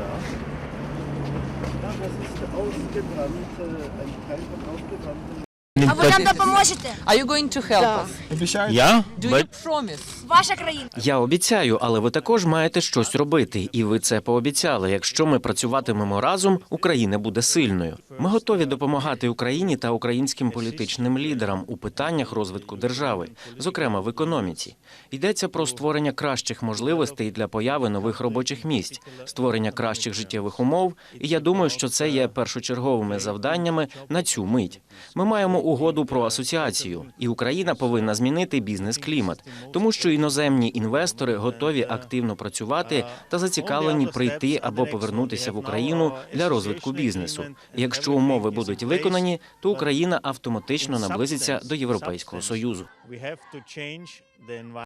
nach. Ja, das ist ausgebrannte, ein Teil von ausgebrannten А ви нам тобто- допоможете? Are you going? Ваша країна. Я обіцяю, але ви також маєте щось робити, і ви це пообіцяли. Якщо ми працюватимемо разом, Україна буде сильною. Ми готові допомагати Україні та українським політичним лідерам у питаннях розвитку держави, зокрема в економіці. Йдеться про створення кращих можливостей для появи нових робочих місць, створення кращих життєвих умов. І я думаю, що це є першочерговими завданнями на цю мить. Ми маємо угоду про асоціацію, і Україна повинна змінити бізнес-клімат, тому що іноземні інвестори готові активно працювати та зацікавлені прийти або повернутися в Україну для розвитку бізнесу. І Якщо умови будуть виконані, то Україна автоматично наблизиться до Європейського союзу.